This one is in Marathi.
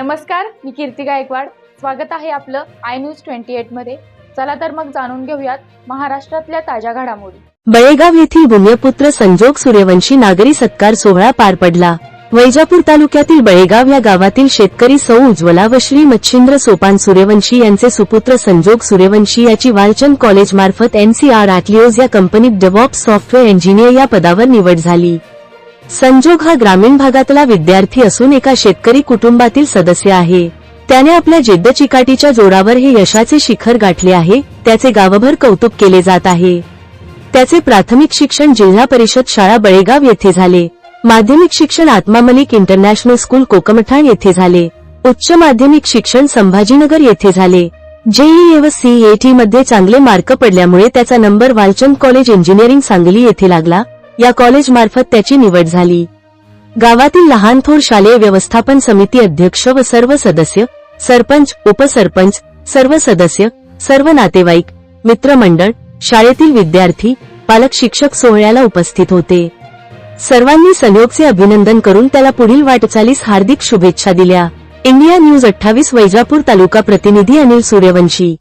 नमस्कार मी कीर्ती गायकवाड. स्वागत आहे आपलं आय न्यूज ट्वेंटी एटमध्ये. चला तर मग जाणून घेऊयात महाराष्ट्रातल्या ताज्या घडामोडी. बळेगाव येथील भूम्यपुत्र संजोग सूर्यवंशी नागरी सत्कार सोहळा पार पडला. वैजापूर तालुक्यातील बळेगाव या गावातील शेतकरी सौ उज्ज्वला व श्री मच्छिंद्र सोपान सूर्यवंशी यांचे सुपुत्र संजोग सूर्यवंशी याची वालचंद कॉलेज मार्फत एनसीआर आटलिओज या कंपनीत डेव्हॉप सॉफ्टवेअर इंजिनियर या पदावर निवड झाली. संजोग हा ग्रामीण भागातला विद्यार्थी असून एका शेतकरी कुटुंबातील सदस्य आहे. त्याने आपल्या जिद्द चिकाटीच्या जोरावर हे यशाचे शिखर गाठले आहे त्याचे गावभर कौतुक केले जात आहे. त्याचे प्राथमिक शिक्षण जिल्हा परिषद शाळा बळेगाव येथे झाले. माध्यमिक शिक्षण आत्मा मलिक इंटरनॅशनल स्कूल कोकमठाण येथे झाले. उच्च माध्यमिक शिक्षण संभाजीनगर येथे झाले. जेईई व सीएटी मध्ये चांगले मार्क पडल्यामुळे त्याचा number Walchand college engineering Sangli येथे लागला. या कॉलेज मार्फत त्याची निवड झाली. गावातील लहान थोर शालेय व्यवस्थापन समिती अध्यक्ष व सर्व सदस्य सरपंच उपसरपंच सर्व सदस्य सर्व नातेवाईक मित्रमंडळ शाळेतील विद्यार्थी पालक शिक्षक सोहळ्याला उपस्थित होते. सर्वांनी संयोगचे अभिनंदन करून त्याला पुढील वाटचालीस हार्दिक शुभेच्छा दिल्या. इंडिया न्यूज अठ्ठावीस वैजापूर तालुका प्रतिनिधी अनिल सूर्यवंशी.